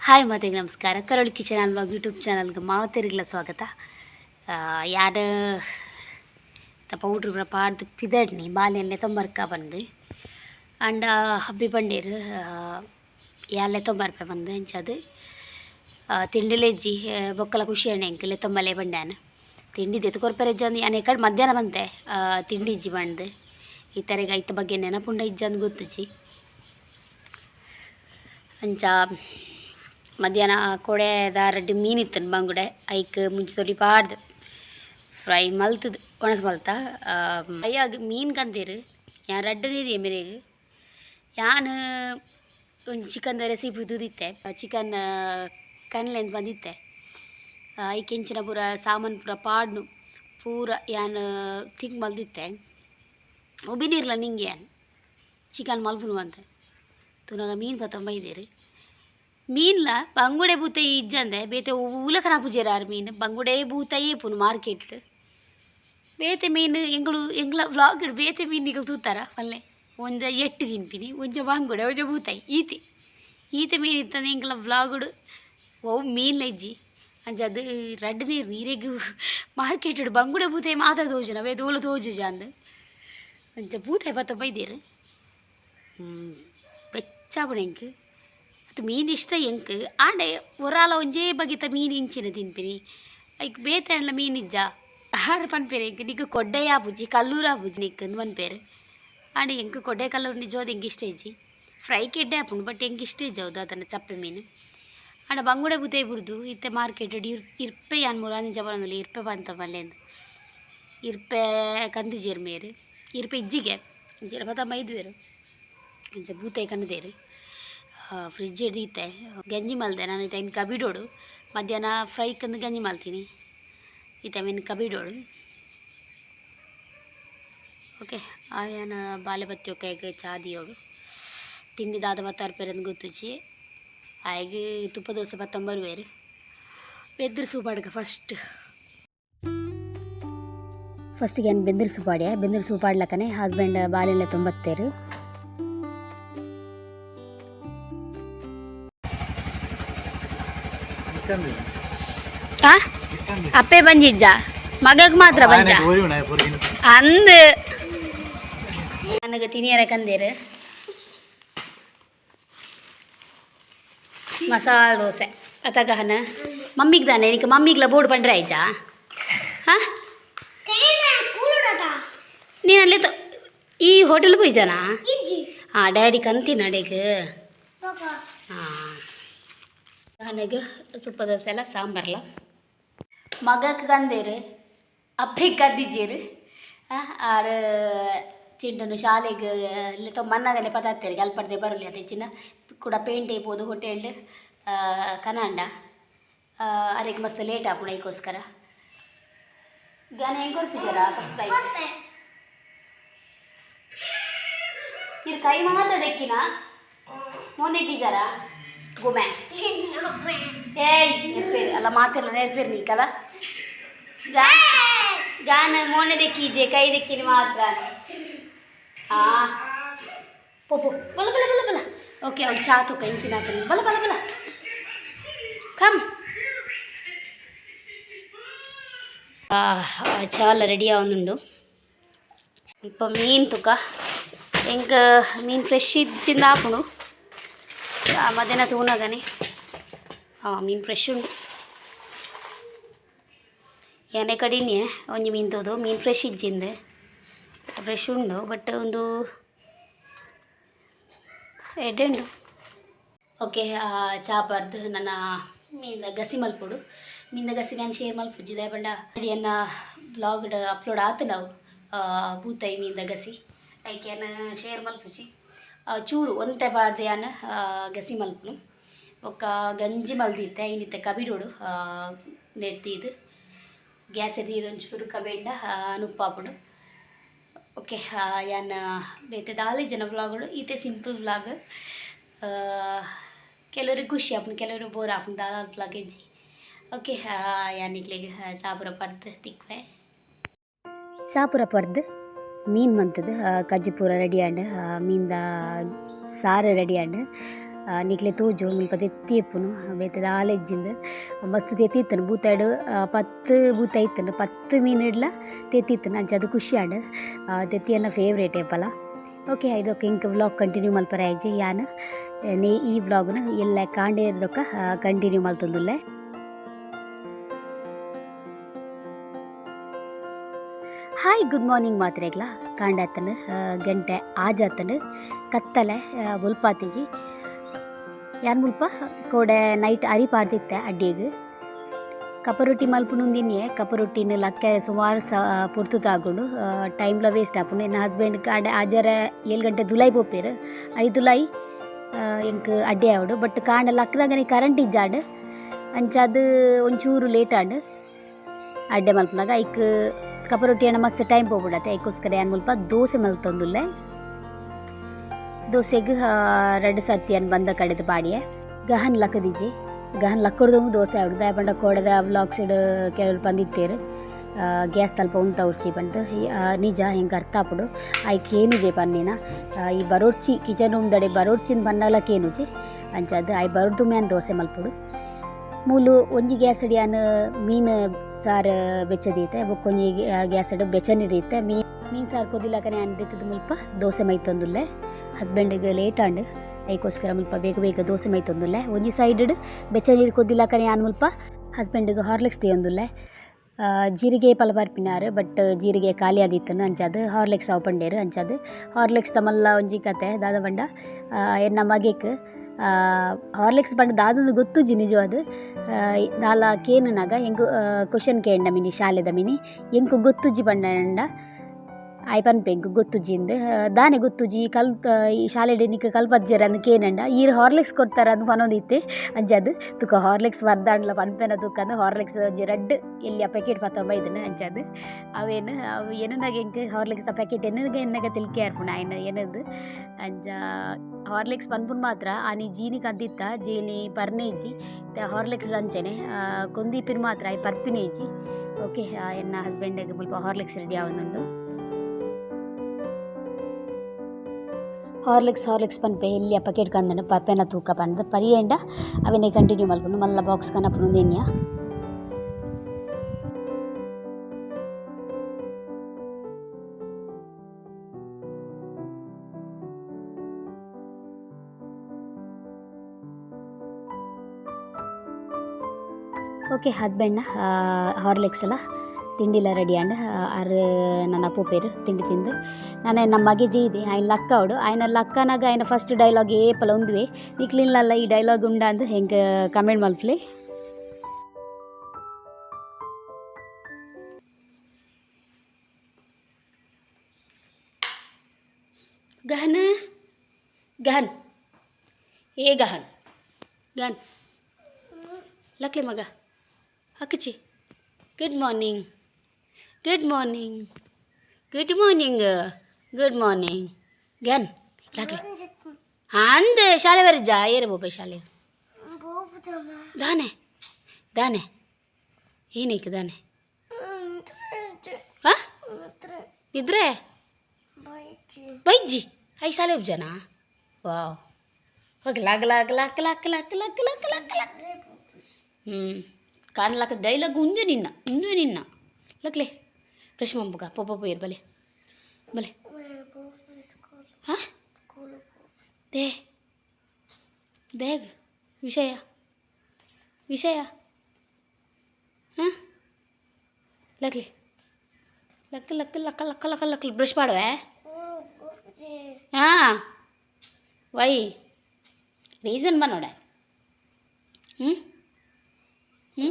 Hi ಮಾತೆಗೆ ನಮಸ್ಕಾರ. ಕರೋಳಿ kitchen ಅಲ್ವಾಗ YouTube ಚಾನಲ್ಗೆ ಮಾವತೆರಿಗಳ ಸ್ವಾಗತ. ಯಾರ ತಪ್ಪ ಊಟ್ರ ಪಾಡ್ದು ಪಿದಡ್ನಿ ಬಾಲೆಲ್ಲೇ ತೊಂಬರ್ಕ ಬಂದು ಅಂಡ ಹಬ್ಬಿ ಬಂಡೀರು ಯಾಲೆ ತೊಂಬರ್ಪೆ ಬಂದು ಹೆಂಚದು ತಿಂಡಿಲೆಜ್ಜಿ ಬೊಕ್ಕಲ ಖುಷಿ ಅಣ್ಣ ಎಂಕಲೆ ತೊಂಬಲೆ ಬಂಡ್ಯಾನ ತಿಂಡಿ ದೆತ್ತು ಕೊರ್ಪೆರೆ ಇಜ್ಜಂದು ಯಾನೆ ಕಡೆ ಮಧ್ಯಾಹ್ನ ಆ, ತಿಂಡಿ ಇಜ್ಜಿ ಬಂದು ಈ ಥರ ಈಗ ಐತ ಬಗ್ಗೆ ನೆನಪುಂಡ ಇಜ್ಜಂದು ಗೊತ್ತುಜಿ ಅಂಚ ಮಧ್ಯಾಹ್ನ ಕೊಡೆದ ರಡ್ಡು ಮೀನಿತ್ತು ಬಂಗುಡೆ. ಐಕ್ ಮುಂಚೆ ತೊಡಿ ಪಾಡ್ದು. ಫ್ರೈ ಮಲ್ತದು, ಒಣಸ್ ಮಲ್ತ. ಆಗಿ ಮೀನು ಕಂದೀರು, ಯಾನ್ ರಡ್ಡು ನೀರಿ ಎಮಿರೆಗ್ ಯಾನ್ ಒಂದು ಚಿಕನ್ ರೆಸಿಪಿ ತುದಿತ್ತೆ ಚಿಕನ್ ಕನ್ಲೆಂದು ಬಂದಿತ್ತೆ. ಐಕ್ ಹೆಂಚಿನ ಪೂರ, ಸಾಮಾನು ಪೂರ ಪಾಡ್ನು. ಪೂರ ಯಾನ್ ತಿಂಕ್ ಮಲ್ದಿತ್ತೆ. ಒಬ್ಬಿನಿರ್ಲ ನಿಂಗೆ ಚಿಕನ್ ಮಲ್ಪುನು ಅಂತ. ತುನಗ ಮೀನು ಪತ್ತೊಂಬ ಇದ್ದೀರಿ ಮೀನ್ಲ ಬಂಗುಡೆ ಬೂತ ಇಜ್ಜಂದೆ ಬೇತೆ ಉಲಕನ ಪೂಜೆರಾರು ಮೀನು ಬಂಗುಡೆ ಬೂತ ಏಪುನು ಮಾರ್ಕೆಟ್ ಬೇತೆ ಮೀನು ಎಂಗಳು ಎಂಗ್ಲ ವ್ಲಾಗ್ ಬೇತೆ ಮೀನಿಗೆ ತೂತಾರ ಅಲ್ಲೇ ಒಂಜ ಎಟ್ಟು ತಿಂತೀನಿ ಒಂಜ ಬಂಗುಡೆ ಒಂಜ ಬೂತಾಯಿ ಈತೆ ಈತೆ ಮೀನು ಇತ್ತಂದ್ರೆ ಎಂಗ್ಲ ವ್ಲಾಗುಡು ಓ ಮೀನ್ಲ ಇಜ್ಜಿ ಅಂಚ ಅದು ರಡ್ಡು ನೀರು ನೀರಿಗೆ ಮಾರ್ಕೆಟ್ ಬಂಗುಡೆ ಬೂತಾಯಿ ಮಾತಾ ತೋಜುನ ಬೇತೆ ಓಲು ತೋಜುಜ ಅಂದ್ ಅಂಚ ಬೂತಾಯಿ ಪತ್ತೊಂಬ ಇದ್ದೀರಿ ಎಂಕ್? ಅದು ಮೀನು ಇಷ್ಟ ಎಂಕ್? ಆಂಡೆ ಒರಾಲ ಒಂಜೇ ಬಗೆತ ಮೀನು ಇಂಚಿನ ತಿನ್ಪಿನಿ. ಐಕ್ ಬೇತಂಡ್ಲ ಮೀನಿಜ್ಜ ಆರ ಪನ್ಪೇರೆ ಎಂಕ್? ನಿಕ್ ಕೊಡ್ಡೆಯ ಬುಜ್ಜಿ ಕಲ್ಲೂರ ಬುಜ್ಜಿ ನಿಕ್ ಅಂದ್ ಪನ್ಪೇರು. ಆಂಡೆ ಎಂಕ್ ಕೊಡ್ಡೆ ಕಲ್ಲೂರು ನಿಜೋದು ಎಂಕ್ ಇಷ್ಟ ಇಜ್ಜಿ? ಫ್ರೈ ಕೆಡ್ಡೆ ಆಪುಂಡು, ಬಟ್ ಎಂಕ್ ಇಷ್ಟ ಇಜ್ಜವದು ಅದನ್ನು ಚಪ್ಪೆ ಮೀನು. ಆಂಡ ಬಂಗುಡೆ ಬುತೆ ಬಿಡ್ದು, ಇತ್ತೆ ಮಾರ್ಕೆಟ್ ಇರ್ ಇರ್ಪೆ ಯಾನ್ ಮೂಲ ಜಬರಂದಲ್ಲಿ ಬರೋದಿಲ್ಲ ಇರ್ಪೆ ಬಂತ ಮಲ್ಲೆಂದು ಇರ್ಪೆ ಕಂದಿಜೇರು ಮೇರು ಇರ್ಪೆ ಇಜ್ಜಿಗೆ ಇಜ್ಜಿರ ಪತ ಮೈದ್ವೇರು ಇಂಚ ಬೂತೆ ಕನ್ನದೇರು ಫ್ರಿಜ್ ಹಿಡಿಯುತ್ತೆ ಗಂಜಿ ಮಲ್ದೆ, ನಾನು ಇತ್ತ ಇನ್ನು ಕಬಿಡೋಡು. ಮಧ್ಯಾಹ್ನ ಫ್ರೈ ಕಂದು ಗಂಜಿ ಮಲ್ತೀನಿ. ಇತ್ತ ಇನ್ನು ಕಬಿಡೋಡು. ಓಕೆ ಆಯನ ಬಾಲೆ ಬತ್ತಿ ಒಕ್ಕ ಚಾದಿಯೋಡು ತಿಂಡಿ ದಾದ ಬತ್ತಾರು ಪೇರಂದು ಗೊತ್ತುಚಿ ಆಯ್ಗೆ ತುಪ್ಪ ದೋಸೆ ಬತ್ತಂಬರು ಬೇರೆ ಬೆದ್ರ ಸೂಪಾಡ್ಗ ಫಸ್ಟ್ ಫಸ್ಟಿಗೆ ಏನು ಬೆಂದ್ರ ಸೂಪಾಡ್ಯ ಬೆಂದಿರು ಸೂಪಾಡ್ಲಕ್ಕನೆ ಹಸ್ಬೆಂಡ್ ಬಾಲೆಲ್ಲ ತೊಂಬತ್ತೇರು. ಅಪ್ಪೆ ಬಂಜಿಜ್ಜ ಮಗಗ್ ಮಾತ್ರ ಬಂಜ ಅಂದ್. ನನಗೆ ತಿನಿಯರ ಕಂದೇರು. ಮಸಾಲ ದೋಸೆ. ಅತಗಹನ. ಮಮ್ಮಿಗೆ ತಾನೆ? ನಿಕ್ಕೆ ಮಮ್ಮಿಗ್ಲ ಬೋರ್ಡ್ ಪಂಡ್ರೆ ಆಯ್ಜಾ ಹಾ? ನೀನು ಅಲ್ಲಿ ತ- ಈ ಹೋಟೆಲ್ ಪೋಯ್ಜಾನಾ ಹಾಂ ಡ್ಯಾಡಿ ಕಂತಿ ನಡೆಗೆ. ಹಾಂ ನನಗೆ ತುಪ್ಪ ದೋಸೆ ಎಲ್ಲ ಸಾಂಬಾರ್ಲ ಮಗಕ್ಕೆ ಗಂದೇರು ಅಪ್ಪಗೆ ಗದ್ದಿಜೀರು ಆರ ಚಿಂಡನು ಶಾಲೆಗೆ ಇಲ್ಲ ಮನ್ನಗನೆ ಪದಾರ್ಥರಿಗೆ ಅಲ್ಪಡ್ದೆ ಬರಲಿ ಅದೇ ಚಿನ್ನ ಕೂಡ ಪೇಂಟ್ ಐಬೋದು ಹೋಟೆಲ್ ಕನಾಂಡ. ಅದಕ್ಕೆ ಮಸ್ತ್ ಲೇಟ್ ಆಪುಣ ಈಗೋಸ್ಕರ ಗಾನ ಹೆಂಗೆ ಕೊರ್ಪಿಸಾರ ಫಸ್ಟ್ ಟೈಮ್ ಇರ್ ಕೈ ಮಾತಾಡಕ್ಕಿನ ಮುಂದೆ ಮೋನೆಗಿಜಾರ గుమె నేర్పేరు అలా మాత్రం నేర్పేరు నీ కదా గాన మోన దెక్కిజే కై మాత్రం పో బల బల బల ఓకే అవును చాతో కయించిన బల బల బల. కమ్. చాలా రెడీగా ఉందుండు. ఇప్పుడు మీన్ తుక. ఇంకా మీన్ ఫ్రెష్ ఇచ్చింది అప్పుడు? ఆ మధ్యన తూనా కానీ ಮೀನು ಫ್ರೆಶ್ ಉಂಡು ಎಣ್ಣೆ ಕಡಿನೇ ಒಂಜಿ ಮೀನು ತೋದು ಮೀನು ಫ್ರೆಶ್ ಇಜ್ಜಿಂದೆ ಫ್ರೆಶ್ ಉಂಡು ಬಟ್ ಒಂದು ಎಡ್ಡೆ ಉಂಡು ಓಕೆ ಚಾಪರ್ದು ನನ್ನ ಮೀನಿಂದ ಗಸಿ ಮಲ್ಪುಡು ಮೀನಿಂದ ಗಸಿ ನಾನು ಶೇರ್ ಮಲ್ಪುಜ್ಜಿದೆ ಬಂಡ ಅಡಿಯನ್ನ ಬ್ಲಾಗ್ ಅಪ್ಲೋಡ್ ಆತು ನಾವು ಬೂತಾಯಿ ಮೀನಿಂದ ಗಸಿ ಐಕೆನ ಶೇರ್ ಮಲ್ಪುಜಿ ಚೂರು ಬಾರ್ದೆ ಯಾನ ಆ, ಗಸಿ ಮಲ್ಪನು. ಒಕ್ಕ ಗಂಜಿ ಮಲ್ದಿತ್ತೆ ಇನ್ನಿತ್ತೆ ಕಬಿಡೋಡು ನೆಡ್ತಿದ್ದು ಗ್ಯಾಸ್ ಎದ್ದು ಒಂಚೂರು ಕಬೇಂಡ ನುಪ್ಪಾಪುಡು. ಓಕೆ ಯಾನ್ ಬೇತೆ ದಾಲಿ ಜನ ವ್ಲಾಗ್ಗಳು ಈತೆ ಸಿಂಪಲ್ ವ್ಲಾಗ್. ಕೆಲವರಿಗೆ ಖುಷಿ ಆಪುನು ಕೆಲವರು ಬೋರ್ ಆಪುನು ದಾಲ ವ್ಲಾಗ್ ಇಜ್ಜಿ ಓಕೆ ಯಾನ್ ಇಕ್ಲಿಗೆ ಚಾಪುರ ಪಡ್ದು ತಿಕ್ವೆ. ಚಾಪುರ ಪಡ್ದು ಮೀನು ಮಂತದ್ದು ಕಜ್ಜಿ ಪೂರ ರೆಡಿ ಆಂಡ್ ಮೀನ್ದ ಸಾರು ರೆಡಿ ಆಂಡ್ ನಿಕ್ಲೆ ತೂಜು, ಮುಲ್ಪ ತೆತ್ತಿ ಎಪ್ಪುನು ಬೇತದ ಆಲೆಜ್ಜಿಂದ ಮಸ್ತ್ ತೆತ್ತಿತ್ತನು ಬೂತಾಡು ಪತ್ತು ಬೂತ ಇತ್ತನು, ಪತ್ತು ಮೀನಿಡ್ಲ ತೆತ್ತಿತ್ತನು ಅಂಚ ಅದು ಖುಷಿ ಆಂಡ್ ತೆತ್ತಿ ಅನ್ನ ಫೇವ್ರೇಟ್ ಏಪಲ ಓಕೆ ಇದಕ್ಕೆ ಇಂಕ ವ್ಲಾಗ್ ಕಂಟಿನ್ಯೂ ಮಲ್ಪರ ಆಯ್ಜಿ ಯಾನ್ ಈ ವ್ಲಾಗ್ನ ಎಲ್ಲ ಕಾಂಡೆ ಇರ್ದೊಕ್ಕ ಕಂಟಿನ್ಯೂ ಮಲ್ತೊಂದುಲ್ಲೆ. ಹಾಯ್ ಗುಡ್ ಮಾರ್ನಿಂಗ್ ಮಾತ್ರೆಗ್ಲ. ಕಾಂಡಾತನು ಗಂಟೆ, ಆಜಾತನು, ಕತ್ತಲೆ ಮುಲ್ಪಾತಿಜಿ. ಯಾರ್ ಮುಲ್ಪ? ಕೋಡೆ ನೈಟ್ ಅರಿ ಪಾಡ್ದಿತ್ತೆ ಅಡ್ಡಿಗ್. ಕಪರೊಟ್ಟಿ ಮಲ್ಪುನುಂದಿನಿ ಕಪರೊಟ್ಟಿನ ಲಕ್ಕ ಸುಮಾರು ಸ ಪುರ್ತು ತಾಗೊಂಡು ಟೈಮ್ಲ ವೇಸ್ಟ್ ಆಪುಂಡು ಎನ್ನ ಹಸ್ಬೆಂಡ್ ಕಾಡೆ ಆಜರ ಏಳು ಗಂಟೆ ದುಲೈ ಪೋಪೇರು. ಐದು ದುಲೈ ಎಂಕ್ ಅಡ್ಡಿ ಆವಡು. ಬಟ್ ಕಾಂಡ ಲಕ್ಕದಾಗನೆ ಕರೆಂಟ್ ಇಜ್ಜಾಡು. ಅಂಚಾದು ಒಂಚೂರು ಲೇಟ್ ಆಡು. ಅಡ್ಡೆ ಮಲ್ಪನಾಗ ಐಕ್ ಕಪರೊಟ್ಟಿ ಅಣ್ಣ ಮಸ್ತ್ ಟೈಮ್ ಹೋಗ್ಬಿಡತ್ತೆ ಅದಕ್ಕೋಸ್ಕರ ಏನು ಮುಲ್ಪ ದೋಸೆ ಮಲ್ತೊಂದುಲ್ಲೆ ದೋಸೆಗೆ ರಡ್ಡ್ ಸತ್ತಿ ಅನ್ ಬಂದ ಕಡೆದ ಪಾಡಿಯ. ಗಹನ್ ಲಕ್ಕದಿಜಿ ಗಹನ್ ಲಕ್ಕಡ್ದು ದೋಸೆ ಆವಡು ದಾಯ ಪಂಡ ಕೋಡದ ವ್ಲಾಗ್ಸ್ ಇಡ್ ಕೆಲವು ಬಂದಿತ್ತೇರು. ಗ್ಯಾಸ್ ತಲ್ಪ ಉಂತ ಉಡ್ಚಿ ಬಂದು ನಿಜ ಹಿಂಗೆ ಅರ್ಥ ಆಪುಡು. ಆಯ್ಕೆ ಏನು ಪನ್ನಿನ? ಈ ಬರೋಡ್ಚಿ ಕಿಚನ್ ದಡೆ ಬರೋಡ್ಚಿನ ಬನ್ನಲಕ್ಕೇನು ಜಿ? ಅಂಚದ್ದು ಐ ಬರೋಡ್ದು ಮ್ಯಾನ್ ದೋಸೆ ಮಲ್ಪುಡು. ಮೂಲು ಒಂಜಿ ಗ್ಯಾಸ್ ಅಡಿ ಅನ್ ಮೀನ್ ಸಾರು ಬೆಚ್ಚದೀತೆ ಬೊಕ್ಕೊಂಜಿ ಗ್ಯಾಸ್ ಅಡ್ ಬೆಚ್ಚನಿರೀತೆ ಮೀನ್ ಮೀನ್ ಸಾರು ಕೊದಿಲಕನೆ ಅಂದಿತ್ತದ ಮುಲ್ಪ ದೋಸೆ ಮೈತೊಂದುಲ್ಲೆ ಹಸ್ಬೆಂಡಿಗೆ ಲೇಟ್ ಆಂಡ್ ಐಕೋಸ್ಕರ ಮುಲ್ಪ ಬೇಗ ಬೇಗ ದೋಸೆ ಮೈತೊಂದುಲ್ಲೆ ಒಂಜಿ ಸೈಡ್ ಬೆಚ್ಚ ನೀರು ಕೊದ್ದಿಲಕನೆ ಆನ್ ಮುಲ್ಪ ಹಸ್ಬೆಂಡಿಗೆ ಹಾರ್ಲಿಕ್ಸ್ ತಿಯೊಂದುಲ್ಲೆ ಜೀರಿಗೆ ಪಲ ಬರ್ಪಿನಾರು ಬಟ್ ಜೀರಿಗೆ ಖಾಲಿ ಆದಿತ್ತನು ಅಂಚಾದು. ಹಾರ್ಲಿಕ್ಸ್ ಅವು ಪಂಡೇರು ಅಂಚದು. ಹಾರ್ಲಿಕ್ಸ್ ತಮಲ್ಲ ಒಂಜಿ ಕತೆ ದಾದ ಪಂಡ ಎನ್ನ ಮಗೆಕ್ ಹಾರ್ಲಿಕ್ಸ್ ಪಂಡ ದಾದಂದು ಗೊತ್ತುಜಿ ನಿಜವಾದ ದಾಲ ಕೇನುನಾಗ ಎಂಕು ಕ್ವಶನ್ ಕೇಂಡ ಮಿನಿ, ಶಾಲೆದ ಮಿನಿ. ಎಂಕು ಗೊತ್ತುಜಿ ಪಂಡ ಆಯ್ ಪನ್ಪೆ ಪೆಂಕ್ ಗೊತ್ತುಜಿಂದ್ ದಾನೆ ಗೊತ್ತುಜಿ ಕಲ್ ಈ ಶಾಲೆಡ್ ನಿಕ್ ಕಲ್ಪಜ್ಜೆರ್ ಅಂದ್ ಕೇನಂಡ ಈರ್ ಹಾರ್ಲಿಕ್ಸ್ ಕೊಡ್ತಾರ ಅಂದ್ ಪನೊಂದಿತ್ತೆ ಅಂಜಾದ್, ತುಕ ಹಾರ್ಲಿಕ್ಸ್ ಬರ್ದಾಂಡ್ಲ ಪನ್ಪೆನ ತುಕ್ಕಂದ್ ಹಾರ್ಲಿಕ್ಸ್ ಒಂಜಿ ರಡ್ಡ್ ಎಲ್ಲಿ ಆ ಪ್ಯಾಕೆಟ್ ಪತ್ತೊಂಬ ಇದನ್ನ ಅಂಜದ್. ಅವೇನು, ಅವು ಏನನ್ನಾಗ ಎಂಕ್ ಹಾರ್ಲಿಕ್ಸ್ ದ ಪ್ಯಾಕೆಟ್ ಎನ್ನಗ ಎನ್ನಾಗ ತಿಳ್ಕೆ ಆರ್ಪುಣ ಆಯ್ನ ಏನದು ಅಂಜ, ಹಾರ್ಲಿಕ್ಸ್ ಪನ್ಪುನ್ ಮಾತ್ರ, ಆನಿ ಜೀನಿ ಅಂದಿತ್ತ ಜೀನಿ ಪರ್ನೇಜಿ ಹಾರ್ಲಿಕ್ಸ್ ಅಂಚನೆ ಕೊಂದೀಪಿನ ಮಾತ್ರ ಐ ಪರ್ಪಿನೇಜಿ. ಓಕೆ ಎನ್ನ ಹಸ್ಬೆಂಡಿಗೆ ಮುಲ್ಪ ಹಾರ್ಲಿಕ್ಸ್ ರೆಡಿ ಆವೊಂದುಂಡು ಹಾರ್ಲಿಕ್ಸ್ ಹಾರ್ಲಿಕ್ಸ್ ಪನ್ಪೆ ಎಲ್ಲಿ ಆ ಪ್ಯಾಕೆಟ್ ಕಂದನು ಪರ್ಪೆನ ತೂಕ ಪಂಡ್ ಪರಿಯಂಡ, ಅವನೇ ಕಂಟಿನ್ಯೂ ಮಲ್ಪುಂಡು ಮಲ್ಲ ಬಾಕ್ಸ್ ಕನಪುನು ದೆನ್ಯ ಓಕೆ, ಹಸ್ಬೆಂಡ್ನ ಹಾರ್ಲಿಕ್ಸ್ ಎಲ್ಲ. ತಿಂಡಿಲ ರೆಡಿ ಆಂಡ್ ಅರ್ ನನ್ನ ಅಪ್ಪು ಪೇರು ತಿಂಡಿ ತಿಂದು. ನಾನು ನಮ್ಮ ಮಗೇಜಿ ಇದೆ, ಆಯ್ನ ಲಕ್ಕ ಅವಡು ಆಯ್ನ ಲಕ್ಕನಾಗ ಆಯ್ನ ಫಸ್ಟ್ ಡೈಲಾಗ್ ಪಲ ಉಂದ್ವಿ ನಿಕ್ಲಿಲ್ಲ ಈ ಡೈಲಾಗ್ ಉಂಡ ಅಂದು ಹೆಂಗೆ ಕಮೆಂಟ್ ಮಾಡ್ಲಿ. ಗಹನ? ಗಹನ್. ಏ ಗಹನ್? ಗಹನ್. ಲಕ್ಲೆ ಮಗ. ಅಕ್ಕಚಿ good morning good morning good morning good morning gun ಲಕ್ಲೆ ಅಂದ ಶಾಲೆ ಬರಜ್ಜ ಏರು ಬೋಪ ಶಾಲೆ ದಾನೆ ದಾನೆ ಏನಕ್ಕೆ ದಾನೆ ಹಾ ನಿದ್ರೆ ಬೈಜ್ಜಿ ಐ ಶಾಲೆ ಉಬ್ಜನಾ ವಾವ್ ಹೋಗಿ ಲಾಗ್ ಲಾಗ್ ಲಾಕ್ ಲಾಕ್ ಲಾಕ್ ಲಾಕ್ ಲಾಕ್ ಲಾಕ್ ಲಾಕ್ ಹ್ಞೂ ಕಾಣ್ಲಾಕ ಡೈಲಾಗ್ ಉಂಜೆ ನಿನ್ನ ಇಂಜೆ ನಿನ್ನ ಲಕ್ಲೆ ಫ್ರೆಶ್ ಮಮ್ಮಗ ಪಪ್ಪ ಪೋಯರ್ ಬಲೆ ಬಲೆ ಹಾಂ ದೇ ದೇಗ ವಿಷಯ ವಿಷಯ ಹಾಂ ಲಕ್ಲಿ ಲಕ್ಕ ಲಕ್ಕ ಲಕ್ಕ ಲಕ್ಕ ಲಕ್ಕ ಲಕ್ ಬ್ರಷ್ ಮಾಡುವೆ ಹಾಂ ವೈ ರೀಸನ್ ಬಾ ನೋಡ ಹ್ಞೂ ಹ್ಞೂ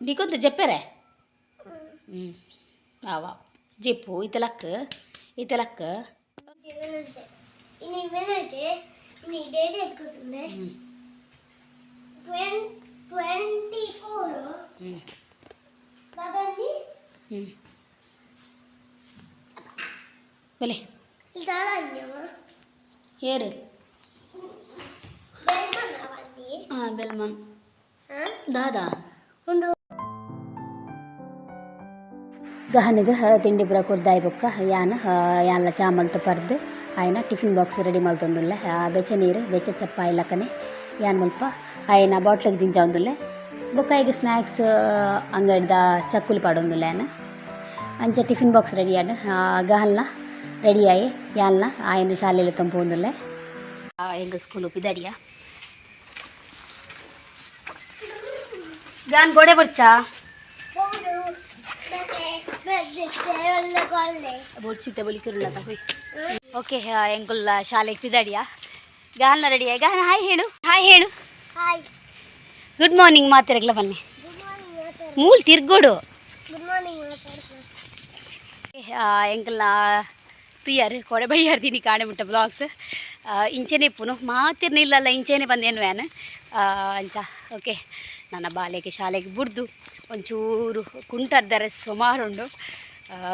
ನೀಕೊಂತ అవా చెప్పు ఇతలక్ ఇతలక్ ఇన్ని వెనస్డే ఇన్ని డేట్ ఎక్కుతుంది ట్వంటీ ఫోర్ కదండి బలే ఇదాలన్యమా ఏరు బెల్మన్నవన్నీ బెల్మన్ దాదా ಒಂದು ತಿಂಡಿ ಪೂರ ಕೊಡ್ದಾಯ್ ಬೊಕ್ಕ, ಯಾನ ಯಾನ್ಲ ಚಾ ಮಂತ್ ಪರ್ದ್, ಆಯ್ನ ಟಿಫಿನ್ ಬಾಕ್ಸ್ ರೆಡಿ ಮಲ್ತೊಂದುಲ್ಲೆ. ಬೆಚ್ಚ ನೀರು, ಬೆಚ್ಚ ಚಪ್ಪ ಲಕನೆ ಯಾನ್ ಮುಲ್ಪ, ಆಯ್ನ ಬಾಟ್ಲಿಗೆ ದಿಂಜಾವುದುಲ್ಲೆ ಬೊಕ್ಕ ಈಗ ಸ್ನ್ಯಾಕ್ಸ್ ಅಂಗಡಿದ ಚಕ್ಕುಲಿ ಪಾಡೊಂದುಲ್ಲೆ ಅಂಚ ಟಿಫಿನ್ ಬಾಕ್ಸ್ ರೆಡಿ ಆಂಡ್ ಗಹನ್ಲ ರೆಡಿ ಆಯಿ. ಯಾಲ್ನ ಆಯ್ನ ಶಾಲೆಯಲ್ಲಿ ತಂಪೊಂದುಲ್ಲೆ ಎಂಗ ಸ್ಕೂಲು ಪಿದಡಿಯ ಗಾನ್ ಗೋಡೆ ಬರ್ಚಾ? ಬೋಡ್ಸಿದ್ದೆ ಬಲಿಕಿರುಲ್ಲ ಹೋಯ್. ಓಕೆ ಎಂಕುಲ್ಲ ಶಾಲೆಗೆ ಪಿದಡಿಯ? ಗಾನ ರೆಡಿ ಆಗಿ ಗಾನ ಹಾಯ್ ಹೇಳು. ಹಾಯ್ ಹೇಳು. ಹಾಯ್. ಗುಡ್ ಮಾರ್ನಿಂಗ್ ಮಾತಿರಗ್ಲ ಬನ್ನಿ. ಮೂಲ್ ತಿರ್ಗೋಡು ಎಂಕಲ್ನ ತುಯ್ಯಾರು ಕೊಡೆ ಬೈಯಾರ್ದೀನಿ ಕಾಣೆ ಮುಟ್ಟ ಬ್ಲಾಗ್ಸ್ ಇಂಚೆನೆ ಪುನಃ. ಮಾತಿರ್ನಿಲ್ಲಲ್ಲ ಇಂಚೆನೆ ಬಂದೇನು ವ್ಯಾನ್ ಅಂಚ ಓಕೆ ನನ್ನ ಬಾಲೆಗೆ ಶಾಲೆಗೆ ಬುಡ್ದು ಒಂಚೂರು ಕುಂಟರ್ದರೆ ಸುಮಾರುಂಡು.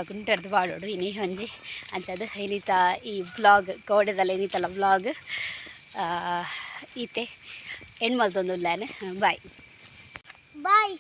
ಕುಂಟರ್ದು ಬಾಡೋಡು ಇನ್ನೇ ಒಂಜಿ ಅಂಚದು ಏನಿತ, ಈ ಬ್ಲಾಗ್ ಕೋಡೆದಲ್ಲಿ ಏನಿತ್ತಲ್ಲ ಬ್ಲಾಗ್ ಈತೆ. ಹೆಣ್ಮಲ್ದೊಂದು ಲ್ಯಾನ್? ಬಾಯ್. ಬಾಯ್.